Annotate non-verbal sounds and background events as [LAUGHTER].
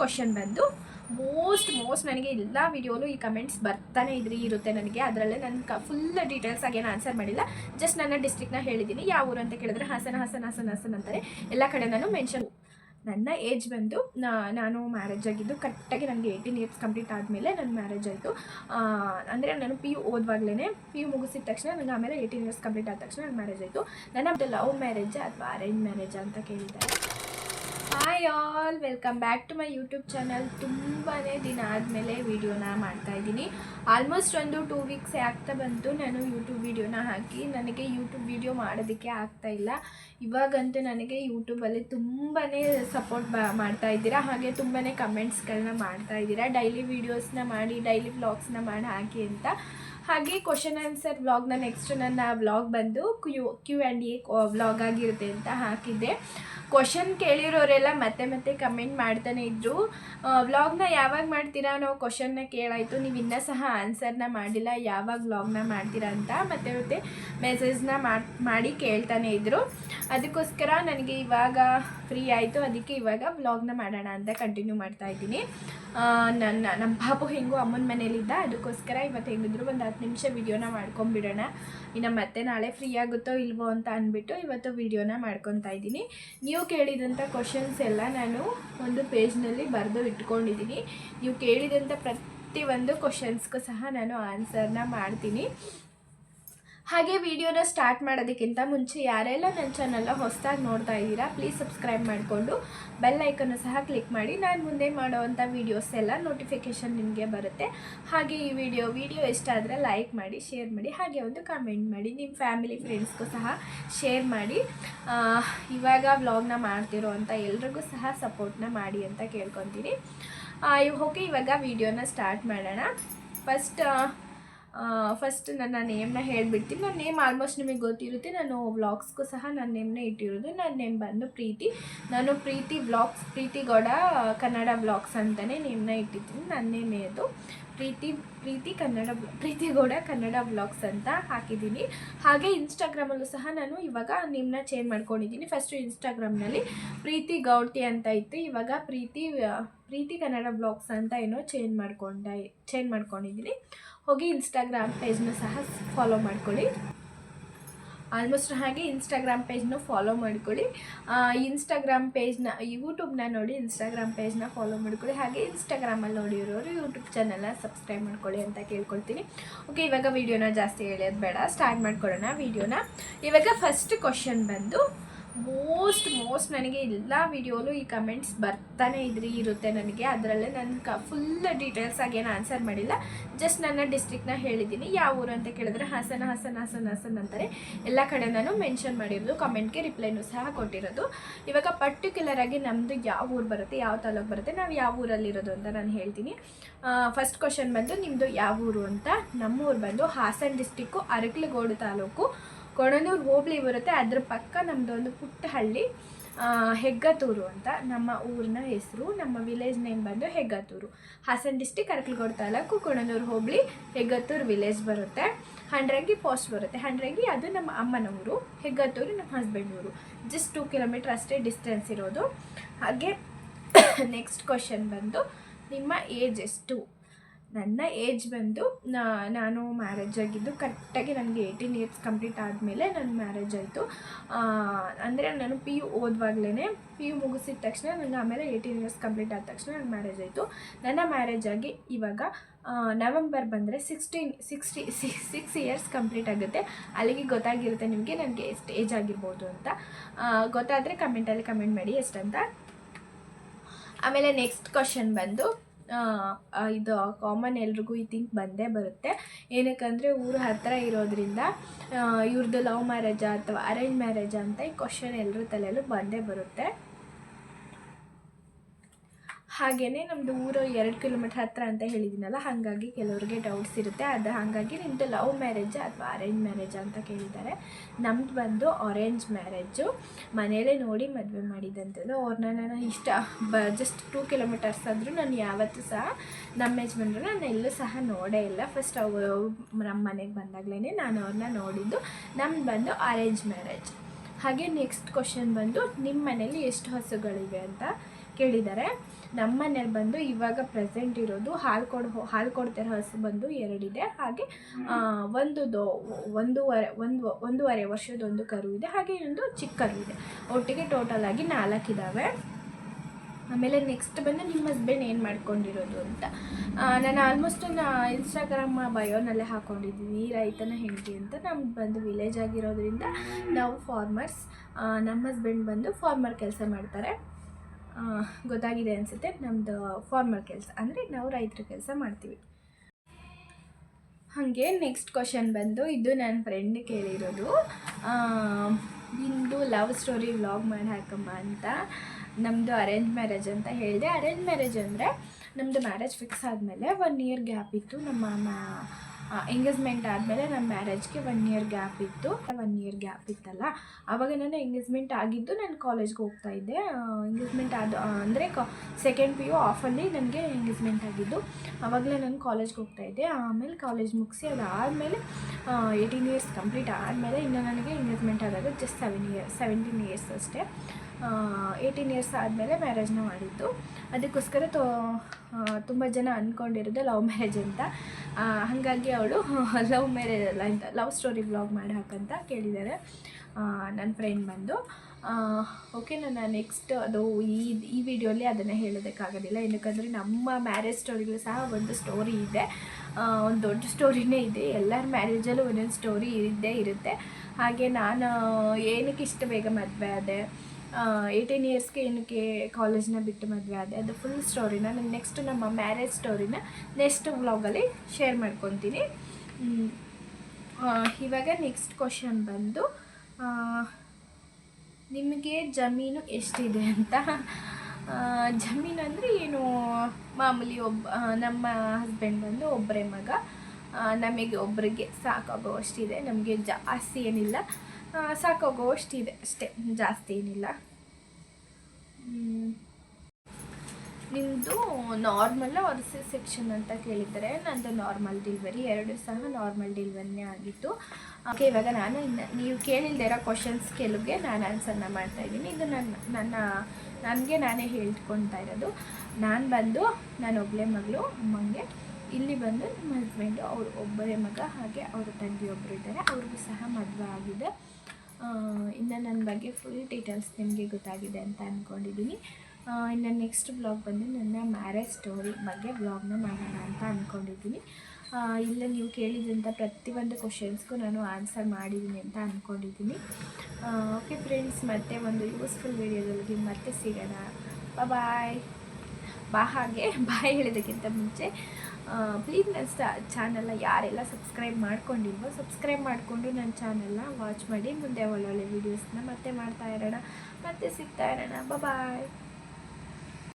Question ಬಂದು most most ನನಗೆ ಎಲ್ಲ ವಿಡಿಯೋಲು ಈ ಕಮೆಂಟ್ಸ್ ಬರ್ತಾನೆ ಇದ್ರಿ, ಇರುತ್ತೆ ನನಗೆ. ಅದರಲ್ಲೇ ನನ್ನ ಕ ಫುಲ್ ಡೀಟೇಲ್ಸ್ ಆಗಿ ಆನ್ಸರ್ ಮಾಡಿಲ್ಲ. ಜಸ್ಟ್ ನನ್ನ ಡಿಸ್ಟ್ರಿಕ್ನ ಹೇಳಿದ್ದೀನಿ ಯಾವ ಊರು ಅಂತ ಕೇಳಿದ್ರೆ ಹಾಸನ ಹಾಸನ ಹಾಸನ ಹಾಸನ ಅಂತಾರೆ. ಎಲ್ಲ ಕಡೆ ನಾನು ಮೆನ್ಷನ್ ನನ್ನ ಏಜ್ ಬಂದು ನಾನು ಮ್ಯಾರೇಜ್ ಆಗಿದ್ದು ಕರೆಕ್ಟಾಗಿ ನನಗೆ ಏಯ್ಟೀನ್ ಇಯರ್ಸ್ ಕಂಪ್ಲೀಟ್ ಆದಮೇಲೆ ನನ್ನ ಮ್ಯಾರೇಜ್ ಆಯಿತು. ಅಂದರೆ ನಾನು ಪಿ ಯು ಓದುವಾಗಲೇ ಪಿ ಯು ಮುಗಿಸಿದ ತಕ್ಷಣ ನನಗೆ ಆಮೇಲೆ ಏಯ್ಟೀನ್ ಇಯರ್ಸ್ ಕಂಪ್ಲೀಟ್ ಆದ ತಕ್ಷಣ ನನ್ನ ಮ್ಯಾರೇಜ್ ಆಯಿತು. ನನ್ನ ಲವ್ ಮ್ಯಾರೇಜ್ ಅಥವಾ ಅರೇಂಜ್ ಮ್ಯಾರೇಜ್ ಅಂತ ಕೇಳಿದ್ದಾರೆ. Hi all, welcome back to my YouTube channel. ತುಂಬಾ ದಿನ ಆದಮೇಲೆ ವೀಡಿಯೋನ ಮಾಡ್ತಾ ಇದ್ದೀನಿ. ಆಲ್ಮೋಸ್ಟ್ ಒಂದು ಟೂ ವೀಕ್ಸ್ ಆಗ್ತಾ ಬಂತು ನಾನು ಯೂಟ್ಯೂಬ್ ವೀಡಿಯೋನ ಹಾಕಿ. ನನಗೆ ಯೂಟ್ಯೂಬ್ ವೀಡಿಯೋ ಮಾಡೋದಕ್ಕೆ ಆಗ್ತಾ ಇಲ್ಲ. ಇವಾಗಂತೂ ನನಗೆ ಯೂಟ್ಯೂಬಲ್ಲಿ ತುಂಬಾ ಸಪೋರ್ಟ್ ಮಾಡ್ತಾ ಇದ್ದೀರಾ? ಹಾಗೆ ತುಂಬಾ ಕಮೆಂಟ್ಸ್ಗಳನ್ನ ಮಾಡ್ತಾ ಇದ್ದೀರಾ? ಡೈಲಿ ವೀಡಿಯೋಸ್ನ ಮಾಡಿ, ಡೈಲಿ ವ್ಲಾಗ್ಸ್ನ ಮಾಡಿ ಹಾಕಿ ಅಂತ. ಹಾಗೆ ಕ್ವಶನ್ ಆನ್ಸರ್ ವ್ಲಾಗ್ನ ನೆಕ್ಸ್ಟ್ ನನ್ನ ವ್ಲಾಗ್ ಬಂದು Q Q and A vlog ಆಗಿರುತ್ತೆ ಅಂತ ಹಾಕಿದ್ದೆ. ಕ್ವಶನ್ ಕೇಳಿರೋರೆಲ್ಲ ಮತ್ತೆ ಮತ್ತೆ ಕಮೆಂಟ್ ಮಾಡ್ತಾನೆ ಇದ್ರು. ವ್ಲಾಗ್ನ ಯಾವಾಗ ಮಾಡ್ತೀರಾ ಅನ್ನೋ ಕ್ವಶನ್ನ ಕೇಳಾಯಿತು. ನೀವು ಇನ್ನೂ ಸಹ ಆನ್ಸರ್ನ ಮಾಡಿಲ್ಲ. ಯಾವಾಗ ವ್ಲಾಗ್ನ ಮಾಡ್ತೀರಾ ಅಂತ ಮತ್ತೆ ಮತ್ತೆ ಮೆಸೇಜ್ನ ಮಾಡಿ ಕೇಳ್ತಾನೆ ಇದ್ರು. ಅದಕ್ಕೋಸ್ಕರ ನನಗೆ ಇವಾಗ ಫ್ರೀ ಆಯಿತು. ಅದಕ್ಕೆ ಇವಾಗ ವ್ಲಾಗ್ನ ಮಾಡೋಣ ಅಂತ ಕಂಟಿನ್ಯೂ ಮಾಡ್ತಾ ಇದ್ದೀನಿ. ನನ್ನ, ನಮ್ಮ ಪಾಪು ಹೆಂಗೂ ಅಮ್ಮನ ಮನೇಲಿದ್ದ. ಅದಕ್ಕೋಸ್ಕರ ಇವತ್ತು ಹೆಂಗಿದ್ರು ಒಂದು ಹತ್ತು ನಿಮಿಷ ವೀಡಿಯೋನ ಮಾಡ್ಕೊಂಬಿಡೋಣ ಇನ್ನು ಮತ್ತೆ ನಾಳೆ ಫ್ರೀ ಆಗುತ್ತೋ ಇಲ್ವೋ ಅಂತ ಅಂದ್ಬಿಟ್ಟು ಇವತ್ತು ವಿಡಿಯೋನ ಮಾಡ್ಕೊತಾ ಇದ್ದೀನಿ. ನೀವು ಕೇಳಿದಂಥ ಕ್ವಶನ್ಸ್ ಎಲ್ಲ ನಾನು ಒಂದು ಪೇಜ್ನಲ್ಲಿ ಬರೆದು ಇಟ್ಕೊಂಡಿದ್ದೀನಿ. ನೀವು ಕೇಳಿದಂಥ ಪ್ರತಿಯೊಂದು ಕ್ವಶನ್ಸ್ಗೂ ಸಹ ನಾನು ಆನ್ಸರ್ನ ಮಾಡ್ತೀನಿ. ಹಾಗೆ ವಿಡಿಯೋನ ಸ್ಟಾರ್ಟ್ ಮಾಡೋದಕ್ಕಿಂತ ಮುಂಚೆ ಯಾರೆಲ್ಲ ನನ್ನ ಚಾನಲ್ನ ಹೊಸದಾಗಿ ನೋಡ್ತಾ ಇದ್ದೀರಾ ಪ್ಲೀಸ್ ಸಬ್ಸ್ಕ್ರೈಬ್ ಮಾಡಿಕೊಂಡು ಬೆಲ್ ಐಕನ್ನು ಸಹ ಕ್ಲಿಕ್ ಮಾಡಿ. ನಾನು ಮುಂದೆ ಮಾಡುವಂಥ ವೀಡಿಯೋಸ್ ಎಲ್ಲ ನೋಟಿಫಿಕೇಷನ್ ನಿಮಗೆ ಬರುತ್ತೆ. ಹಾಗೆ ಈ ವಿಡಿಯೋ ವಿಡಿಯೋ ಇಷ್ಟ ಆದರೆ ಲೈಕ್ ಮಾಡಿ ಶೇರ್ ಮಾಡಿ, ಹಾಗೆ ಒಂದು ಕಮೆಂಟ್ ಮಾಡಿ ನಿಮ್ಮ ಫ್ಯಾಮಿಲಿ ಫ್ರೆಂಡ್ಸ್ಗೂ ಸಹ ಶೇರ್ ಮಾಡಿ. ಇವಾಗ ವ್ಲಾಗ್ನ ಮಾಡ್ತಿರೋ ಅಂತ ಎಲ್ರಿಗೂ ಸಹ ಸಪೋರ್ಟ್ನ ಮಾಡಿ ಅಂತ ಕೇಳ್ಕೊತೀನಿ. ಓಕೆ ಇವಾಗ ವಿಡಿಯೋನ ಸ್ಟಾರ್ಟ್ ಮಾಡೋಣ. ಫಸ್ಟ್ ಫಸ್ಟ್ ನನ್ನ ನೇಮ್ನ ಹೇಳಿಬಿಡ್ತೀನಿ ನನ್ನ ನೇಮ್ ಆಲ್ಮೋಸ್ಟ್ ನಿಮಗೆ ಗೊತ್ತಿರುತ್ತೆ. ನಾನು ವ್ಲಾಗ್ಸ್ಗೂ ಸಹ ನನ್ನ ನೇಮ್ನ ಇಟ್ಟಿರೋದು. ನನ್ನ ನೇಮ್ ಬಂದು ಪ್ರೀತಿ. ನಾನು ಪ್ರೀತಿ ವ್ಲಾಗ್ಸ್ ಪ್ರೀತಿ ಗೌಡ, ಕನ್ನಡ ವ್ಲಾಗ್ಸ್ ಅಂತಲೇ ನೇಮ್ನ ಇಟ್ಟಿದ್ದೀನಿ. ನನ್ನ ನೇಮೇ ಅದು ಪ್ರೀತಿ ಪ್ರೀತಿ ಕನ್ನಡ ಪ್ರೀತಿ ಗೌಡ, ಕನ್ನಡ ವ್ಲಾಗ್ಸ್ ಅಂತ ಹಾಕಿದ್ದೀನಿ. ಹಾಗೆ ಇನ್ಸ್ಟಾಗ್ರಾಮಲ್ಲೂ ಸಹ ನಾನು ಇವಾಗ ನಿಮ್ಮನ್ನ ಚೇಂಜ್ ಮಾಡ್ಕೊಂಡಿದ್ದೀನಿ. ಫಸ್ಟು ಇನ್ಸ್ಟಾಗ್ರಾಮ್ನಲ್ಲಿ ಪ್ರೀತಿ ಗೌಡ್ತಿ ಅಂತ ಇತ್ತು. ಇವಾಗ ಪ್ರೀತಿ ಪ್ರೀತಿ ಕನ್ನಡ ಬ್ಲಾಗ್ಸ್ ಅಂತ ಏನೋ ಚೇಂಜ್ ಮಾಡ್ಕೊಂಡ ಚೇಂಜ್ ಮಾಡ್ಕೊಂಡಿದ್ದೀನಿ. ಹೋಗಿ ಇನ್ಸ್ಟಾಗ್ರಾಮ್ ಪೇಜ್ನ ಸಹ ಫಾಲೋ ಮಾಡ್ಕೊಳ್ಳಿ. ಆಲ್ಮೋಸ್ಟ್ ಹಾಗೆ ಇನ್ಸ್ಟಾಗ್ರಾಮ್ ಪೇಜ್ನ ಫಾಲೋ ಮಾಡ್ಕೊಳ್ಳಿ. ಇನ್ಸ್ಟಾಗ್ರಾಮ್ ಪೇಜ್ನ ಯೂಟ್ಯೂಬ್ನ ನೋಡಿ ಇನ್ಸ್ಟಾಗ್ರಾಮ್ ಪೇಜ್ನ ಫಾಲೋ ಮಾಡ್ಕೊಳ್ಳಿ. ಹಾಗೆ ಇನ್ಸ್ಟಾಗ್ರಾಮಲ್ಲಿ ನೋಡಿರೋರು ಯೂಟ್ಯೂಬ್ ಚಾನಲ್ನ ಸಬ್ಸ್ಕ್ರೈಬ್ ಮಾಡ್ಕೊಳ್ಳಿ ಅಂತ ಕೇಳ್ಕೊಳ್ತೀನಿ. ಓಕೆ ಇವಾಗ ವಿಡಿಯೋನ ಜಾಸ್ತಿ ಹೇಳೋದು ಬೇಡ. ಸ್ಟಾರ್ಟ್ ಮಾಡ್ಕೊಳ್ಳೋಣ ವಿಡಿಯೋನ ಇವಾಗ ಫಸ್ಟ್ ಕ್ವಶನ್ ಬಂದು ಮೋಸ್ಟ್ ಮೋಸ್ಟ್ ನನಗೆ ಎಲ್ಲ ವಿಡಿಯೋಲು ಈ ಕಮೆಂಟ್ಸ್ ಬರ್ತಾನೆ ಇದ್ರಿ, ಇರುತ್ತೆ ನನಗೆ. ಅದರಲ್ಲೇ ನನ್ನ ಕ ಫುಲ್ ಡೀಟೇಲ್ಸ್ ಆಗಿ ಏನು ಆನ್ಸರ್ ಮಾಡಿಲ್ಲ. ಜಸ್ಟ್ ನನ್ನ ಡಿಸ್ಟ್ರಿಕ್ಟ್ನ ಹೇಳಿದ್ದೀನಿ. ಯಾವ ಊರು ಅಂತ ಕೇಳಿದ್ರೆ ಹಾಸನ ಹಾಸನ ಹಾಸನ ಹಾಸನ ಅಂತಾರೆ. ಎಲ್ಲ ಕಡೆ ನಾನು ಮೆನ್ಷನ್ ಮಾಡಿರೋದು ಕಮೆಂಟ್ಗೆ ರಿಪ್ಲೈನೂ ಸಹ ಕೊಟ್ಟಿರೋದು. ಇವಾಗ ಪರ್ಟಿಕ್ಯುಲರ್ ಆಗಿ ನಮ್ಮದು ಯಾವ ಊರು ಬರುತ್ತೆ, ಯಾವ ತಾಲೂಕು ಬರುತ್ತೆ, ನಾವು ಯಾವ ಊರಲ್ಲಿರೋದು ಅಂತ ನಾನು ಹೇಳ್ತೀನಿ. ಫಸ್ಟ್ ಕ್ವಶನ್ ಬಂದು ನಿಮ್ಮದು ಯಾವ ಊರು ಅಂತ. ನಮ್ಮ ಊರು ಬಂದು ಹಾಸನ ಡಿಸ್ಟಿಕ್ಕು ಅರಕಲಗೋಡು ತಾಲೂಕು. ಕೊಣನೂರು ಹೋಬಳಿ ಬರುತ್ತೆ. ಅದ್ರ ಪಕ್ಕ ನಮ್ಮದು ಒಂದು ಪುಟ್ಟ ಹಳ್ಳಿ ಹೆಗ್ಗತ್ತೂರು ಅಂತ. ನಮ್ಮ ಊರಿನ ಹೆಸರು, ನಮ್ಮ ವಿಲೇಜ್ ನೇಮ್ ಬಂದು ಹೆಗ್ಗತ್ತೂರು. ಹಾಸನ ಡಿಸ್ಟಿಕ್ ಅರಕಲಗೋಡು ತಾಲೂಕು ಕೊಣನೂರು ಹೋಬಳಿ, ಹೆಗ್ಗತ್ತೂರು ವಿಲೇಜ್ ಬರುತ್ತೆ. ಹಂಡ್ರಂಗಿ ಪೋಸ್ಟ್ ಬರುತ್ತೆ. ಹಂಡ್ರಂಗಿ ಅದು ನಮ್ಮ ಅಮ್ಮನ ಊರು, ಹೆಗ್ಗತ್ತೂರು ನಮ್ಮ ಹಸ್ಬೆಂಡ್ ಊರು. ಜಸ್ಟ್ ಟೂ ಕಿಲೋಮೀಟ್ರ್ ಅಷ್ಟೇ ಡಿಸ್ಟೆನ್ಸ್ ಇರೋದು. ಹಾಗೆ [COUGHS] ನೆಕ್ಸ್ಟ್ ಕ್ವಶನ್ ಬಂದು, ನಿಮ್ಮ ಏಜ್ ಎಷ್ಟು? ನನ್ನ ಏಜ್ ಬಂದು ನಾನು ಮ್ಯಾರೇಜ್ ಆಗಿದ್ದು ಕರೆಕ್ಟಾಗಿ ನನಗೆ ಏಯ್ಟೀನ್ ಇಯರ್ಸ್ ಕಂಪ್ಲೀಟ್ ಆದಮೇಲೆ ನನ್ನ ಮ್ಯಾರೇಜ್ ಆಯಿತು. ಅಂದರೆ ನಾನು ಪಿ ಯು ಓದುವಾಗಲೇ ಪಿ ಯು ಮುಗಿಸಿದ ತಕ್ಷಣ ನನಗೆ ಆಮೇಲೆ ಏಯ್ಟೀನ್ ಇಯರ್ಸ್ ಕಂಪ್ಲೀಟ್ ಆದ ತಕ್ಷಣ ನನ್ನ ಮ್ಯಾರೇಜ್ ಆಯಿತು. ನನ್ನ ಮ್ಯಾರೇಜ್ ಆಗಿ ಇವಾಗ ನವೆಂಬರ್ ಬಂದರೆ sixteen sixty six years complete ಆಗುತ್ತೆ. ಅಲ್ಲಿಗೆ ಗೊತ್ತಾಗಿರುತ್ತೆ ನಿಮಗೆ ನನಗೆ ಎಷ್ಟು ಏಜ್ ಆಗಿರ್ಬೋದು ಅಂತ. ಗೊತ್ತಾದರೆ ಕಮೆಂಟಲ್ಲಿ ಕಮೆಂಟ್ ಮಾಡಿ ಎಷ್ಟಂತ ಆಮೇಲೆ ನೆಕ್ಸ್ಟ್ ಕ್ವಶನ್ ಬಂದು ಇದು ಕಾಮನ್ ಎಲ್ರಿಗೂ ಈ ಥಿಂಕ್ ಬಂದೇ ಬರುತ್ತೆ. ಏನಕ್ಕಂದರೆ ಊರು ಹತ್ತಿರ ಇರೋದ್ರಿಂದ ಇವ್ರದ್ದು ಲವ್ ಮ್ಯಾರೇಜಾ ಅಥವಾ ಅರೇಂಜ್ ಮ್ಯಾರೇಜಾ ಅಂತ ಈ ಕ್ವಶನ್ ಎಲ್ಲರ ತಲೆಯಲ್ಲೂ ಬಂದೇ ಬರುತ್ತೆ. ಹಾಗೆಯೇ ನಮ್ಮದು ಊರು ಎರಡು ಕಿಲೋಮೀಟ್ರ್ ಹತ್ತಿರ ಅಂತ ಹೇಳಿದ್ದೀನಲ್ಲ ಹಾಗಾಗಿ ಕೆಲವರಿಗೆ ಡೌಟ್ಸ್ ಇರುತ್ತೆ. ಅದು ಹಾಗಾಗಿ ನಿಮ್ಮದು ಲವ್ ಮ್ಯಾರೇಜಾ ಅಥವಾ ಅರೇಂಜ್ ಮ್ಯಾರೇಜಾ ಅಂತ ಕೇಳಿದ್ದಾರೆ. ನಮ್ದು ಬಂದು ಅರೇಂಜ್ ಮ್ಯಾರೇಜು ಮನೆಯಲ್ಲೇ ನೋಡಿ ಮದುವೆ ಮಾಡಿದಂಥದ್ದು ಅವ್ರನ್ನ ನಾನು ಇಷ್ಟ, ಬ ಜಸ್ಟ್ ಟೂ ಕಿಲೋಮೀಟರ್ಸ್ ಆದರೂ ನಾನು ಯಾವತ್ತೂ ಸಹ ನಮ್ಮ ಯಜಮಾನ್ರು ನಾನು ಎಲ್ಲೂ ಸಹ ನೋಡೇ ಇಲ್ಲ. ಫಸ್ಟ್ ಅವರು ನಮ್ಮ ಮನೆಗೆ ಬಂದಾಗಲೇ ನಾನು ಅವ್ರನ್ನ ನೋಡಿದ್ದು. ನಮ್ದು ಬಂದು ಅರೇಂಜ್ ಮ್ಯಾರೇಜ್ ಹಾಗೆ ನೆಕ್ಸ್ಟ್ ಕ್ವಶನ್ ಬಂದು ನಿಮ್ಮ ಮನೇಲಿ ಎಷ್ಟು ಹಸುಗಳಿವೆ ಅಂತ? ಕೇಳಿದ್ದಾರೆ ನಮ್ಮ ಮನೇಲಿ ಬಂದು ಇವಾಗ ಪ್ರೆಸೆಂಟ್ ಇರೋದು ಹಾಲು ಕೊಡ್ ಹಾಲು ಕೊಡ್ತಿರೋ ಹಸು ಬಂದು ಎರಡಿದೆ. ಹಾಗೆ ಒಂದು ದೋ, ಒಂದೂವರೆ, ಒಂದು, ಒಂದೂವರೆ ವರ್ಷದ ಒಂದು ಕರು ಇದೆ, ಹಾಗೆ ಇನ್ನೊಂದು ಚಿಕ್ಕ ಕರು ಇದೆ. ಒಟ್ಟಿಗೆ ಟೋಟಲ್ ಆಗಿ ನಾಲ್ಕಿದ್ದಾವೆ ಆಮೇಲೆ ನೆಕ್ಸ್ಟ್ ಬಂದು ನಿಮ್ಮ ಹಸ್ಬೆಂಡ್ ಏನು ಮಾಡ್ಕೊಂಡಿರೋದು ಅಂತ. ನಾನು ಆಲ್ಮೋಸ್ಟ್ ನಾ ಇನ್ಸ್ಟಾಗ್ರಾಮ್ ಬಯೋನಲ್ಲೇ ಹಾಕ್ಕೊಂಡಿದ್ದೀನಿ ರೈತನ ಹೆಂಡತಿ ಅಂತ. ನಮ್ದು ಬಂದು ವಿಲೇಜ್ ಆಗಿರೋದ್ರಿಂದ ನಾವು ಫಾರ್ಮರ್ಸ್ ನಮ್ಮ ಹಸ್ಬೆಂಡ್ ಬಂದು ಫಾರ್ಮರ್ ಕೆಲಸ ಮಾಡ್ತಾರೆ. ಗೊತ್ತಾಗಿದೆ ಅನಿಸುತ್ತೆ. ನಮ್ಮದು ಫಾರ್ಮರ್ ಕೆಲಸ. ಅಂದರೆ ನಾವು ರೈತರ ಕೆಲಸ ಮಾಡ್ತೀವಿ. ಹಾಗೆ ನೆಕ್ಸ್ಟ್ ಕ್ವಶನ್ ಬಂದು, ಇದು ನನ್ನ ಫ್ರೆಂಡ್ ಕೇಳಿರೋದು. ಇಂದು ಲವ್ ಸ್ಟೋರಿ ವ್ಲಾಗ್ ಮಾಡಿ ಹಾಕಮ್ಮ ಅಂತ. ನಮ್ಮದು ಅರೇಂಜ್ ಮ್ಯಾರೇಜ್ ಅಂತ ಹೇಳಿದೆ. ಅರೇಂಜ್ ಮ್ಯಾರೇಜ್ ಅಂದರೆ ನಮ್ಮದು ಮ್ಯಾರೇಜ್ ಫಿಕ್ಸ್ ಆದಮೇಲೆ ಒನ್ ಇಯರ್ ಗ್ಯಾಪ್ ಇತ್ತು. ನಮ್ಮ ಎಂಗೇಜ್ಮೆಂಟ್ ಆದಮೇಲೆ ನನ್ನ ಮ್ಯಾರೇಜ್ಗೆ ಒನ್ ಇಯರ್ ಗ್ಯಾಪ್ ಇತ್ತು. ಒನ್ ಇಯರ್ ಗ್ಯಾಪ್ ಇತ್ತಲ್ಲ, ಆವಾಗ ನಾನು ಎಂಗೇಜ್ಮೆಂಟ್ ಆಗಿದ್ದು ನಾನು ಕಾಲೇಜ್ಗೆ ಹೋಗ್ತಾ ಇದ್ದೆ. ಎಂಗೇಜ್ಮೆಂಟ್ ಆದ ಅಂದರೆ ಕಾ ಸೆಕೆಂಡ್ ಪಿ ಯು ಆಫಲ್ಲಿ ನನಗೆ ಎಂಗೇಜ್ಮೆಂಟ್ ಆಗಿದ್ದು. ಆವಾಗಲೇ ನಾನು ಕಾಲೇಜ್ಗೆ ಹೋಗ್ತಾ ಇದ್ದೆ. ಆಮೇಲೆ ಕಾಲೇಜ್ ಮುಗಿಸಿ ಅದಾದಮೇಲೆ ಏಯ್ಟೀನ್ ಇಯರ್ಸ್ ಕಂಪ್ಲೀಟ್ ಆದಮೇಲೆ ಇನ್ನು ನನಗೆ ಎಂಗೇಜ್ಮೆಂಟ್ ಆದಾಗ just seven year seventeen years ಅಷ್ಟೇ. ಏಯ್ಟೀನ್ ಇಯರ್ಸ್ ಆದಮೇಲೆ ಮ್ಯಾರೇಜ್ನ ಮಾಡಿದ್ದು. ಅದಕ್ಕೋಸ್ಕರ ತೋ ತುಂಬ ಜನ ಅಂದ್ಕೊಂಡಿರೋದು ಲವ್ ಮ್ಯಾರೇಜ್ ಅಂತ. ಹಾಗಾಗಿ ಅವಳು [LAUGHS] ಲವ್ ಮ್ಯಾರೇಜ್ ಅಲ್ಲ ಅಂತ, ಲವ್ ಸ್ಟೋರಿ ಬ್ಲಾಗ್ ಮಾಡಿ ಹಾಕಂತ ಕೇಳಿದ್ದಾರೆ ನನ್ನ ಫ್ರೆಂಡ್ ಬಂದು. ಓಕೆ ನಾನು ನೆಕ್ಸ್ಟ್ ಅದು ಈ ಈ ವಿಡಿಯೋಲಿ ಅದನ್ನು ಹೇಳೋದಕ್ಕಾಗೋದಿಲ್ಲ. ಏನಕ್ಕಂದರೆ ನಮ್ಮ ಮ್ಯಾರೇಜ್ ಸ್ಟೋರಿಗಳು ಸಹ ಒಂದು ಸ್ಟೋರಿ ಇದೆ. ಒಂದು ದೊಡ್ಡ ಸ್ಟೋರಿನೇ ಇದೆ. ಎಲ್ಲರ ಮ್ಯಾರೇಜಲ್ಲೂ ಒಂದೊಂದು ಸ್ಟೋರಿ ಇದ್ದೇ ಇರುತ್ತೆ. ಹಾಗೆ ನಾನು ಏನಕ್ಕೆ ಇಷ್ಟು ಬೇಗ ಮದುವೆ ಆದೆ? ಏಯ್ಟೀನ್ ಇಯರ್ಸ್ಗೆ ಏನಕ್ಕೆ ಕಾಲೇಜ್ನ ಬಿಟ್ಟು ಮದುವೆ ಆದೆ. ಅದು ಫುಲ್ ಸ್ಟೋರಿನ ನಾನು ನೆಕ್ಸ್ಟ್ ನಮ್ಮ ಮ್ಯಾರೇಜ್ ಸ್ಟೋರಿನ ನೆಕ್ಸ್ಟ್ ವ್ಲಾಗಲ್ಲಿ ಶೇರ್ ಮಾಡ್ಕೊತೀನಿ. ಇವಾಗ ನೆಕ್ಸ್ಟ್ ಕ್ವಶನ್ ಬಂದು ನಿಮಗೆ ಜಮೀನು ಎಷ್ಟಿದೆ ಅಂತ? ಜಮೀನು ಅಂದರೆ ಏನು? ಮಾಮೂಲಿ ಒಬ್ಬ ನಮ್ಮ ಹಸ್ಬೆಂಡ್ ಬಂದು ಒಬ್ಬರೇ ಮಗ. ನಮಗೆ ಒಬ್ಬರಿಗೆ ಸಾಕಾಗೋವಷ್ಟಿದೆ ನಮಗೆ ಜಾಸ್ತಿ ಏನಿಲ್ಲ. ಸಾಕಾಗೋವಷ್ಟಿದೆ ಅಷ್ಟೇ. ಜಾಸ್ತಿ ಏನಿಲ್ಲ. ನಿಮ್ಮದು ನಾರ್ಮಲ್ ಅವ್ರ ಸೆಕ್ಷನ್ ಅಂತ ಕೇಳಿದ್ದಾರೆ ನಂದು ನಾರ್ಮಲ್ ಡಿಲ್ವರಿ ಎರಡು ಸಹ ನಾರ್ಮಲ್ ಡಿಲ್ವರಿನೇ ಆಗಿತ್ತು. ಓಕೆ, ಇವಾಗ ನಾನು ನೀವು ಕೇಳಿಲ್ದೇ ಇರೋ ಕ್ವಶನ್ಸ್ ಕೆಲವಿಗೆ ನಾನು ಆನ್ಸರ್ನ ಮಾಡ್ತಾ ಇದ್ದೀನಿ. ಇದು ನನ್ನ ನನ್ನ, ನನಗೆ ನಾನೇ ಹೇಳ್ಕೊಳ್ತಾ ಇರೋದು. ನಾನು ಬಂದು ನಾನು ಒಬ್ಬಳೇ ಮಗಳು, ಅಮ್ಮಂಗೆ, ಇಲ್ಲಿ ಬಂದು ನಮ್ಮ ಹಸ್ಬೆಂಡು ಅವ್ರು ಒಬ್ಬರೇ ಮಗ, ಹಾಗೆ ಅವ್ರ ತಂಗಿ ಒಬ್ಬರು ಇದ್ದಾರೆ. ಅವ್ರಿಗೂ ಸಹ ಮದುವೆ ಆಗಿದೆ. ಇನ್ನು ನನ್ನ ಬಗ್ಗೆ ಫುಲ್ ಡೀಟೇಲ್ಸ್ ನಿಮಗೆ ಗೊತ್ತಾಗಿದೆ ಅಂತ ಅಂದ್ಕೊಂಡಿದ್ದೀನಿ ಇನ್ನು ನೆಕ್ಸ್ಟ್ ಬ್ಲಾಗ್ ಬಂದು ನನ್ನ ಮ್ಯಾರೇಜ್ ಸ್ಟೋರಿ ಬಗ್ಗೆ ಬ್ಲಾಗ್ನ ಮಾಡೋಣ ಅಂತ ಅಂದ್ಕೊಂಡಿದ್ದೀನಿ ಇಲ್ಲ ನೀವು ಕೇಳಿದಂಥ ಪ್ರತಿಯೊಂದು ಕ್ವಶನ್ಸ್ಗೂ ನಾನು ಆನ್ಸರ್ ಮಾಡಿದ್ದೀನಿ ಅಂತ ಅಂದ್ಕೊಂಡಿದ್ದೀನಿ ಓಕೆ ಫ್ರೆಂಡ್ಸ್ ಮತ್ತೆ ಒಂದು ಯೂಸ್ಫುಲ್ ವೀಡಿಯೋದಲ್ಲಿ ಮತ್ತೆ ಸಿಗೋಣ. ಬಾಯ್ ಬಾ ಹಾಗೆ ಬಾಯ್ ಹೇಳೋದಕ್ಕಿಂತ ಮುಂಚೆ. ಪ್ಲೀಸ್ ನನ್ನ ಸ್ಟಾ ಚಾನಲ್ನ ಯಾರೆಲ್ಲ ಸಬ್ಸ್ಕ್ರೈಬ್ ಮಾಡ್ಕೊಂಡಿಲ್ವೋ ಸಬ್ಸ್ಕ್ರೈಬ್ ಮಾಡಿಕೊಂಡು ನನ್ನ ಚಾನಲ್ನ ವಾಚ್ ಮಾಡಿ ಮುಂದೆ ಒಳ್ಳೊಳ್ಳೆ ವೀಡಿಯೋಸ್ನ ಮತ್ತೆ ಮಾಡ್ತಾ ಇರೋಣ. ಮತ್ತೆ ಸಿಗ್ತಾ ಇರೋಣ. ಬಾಯ್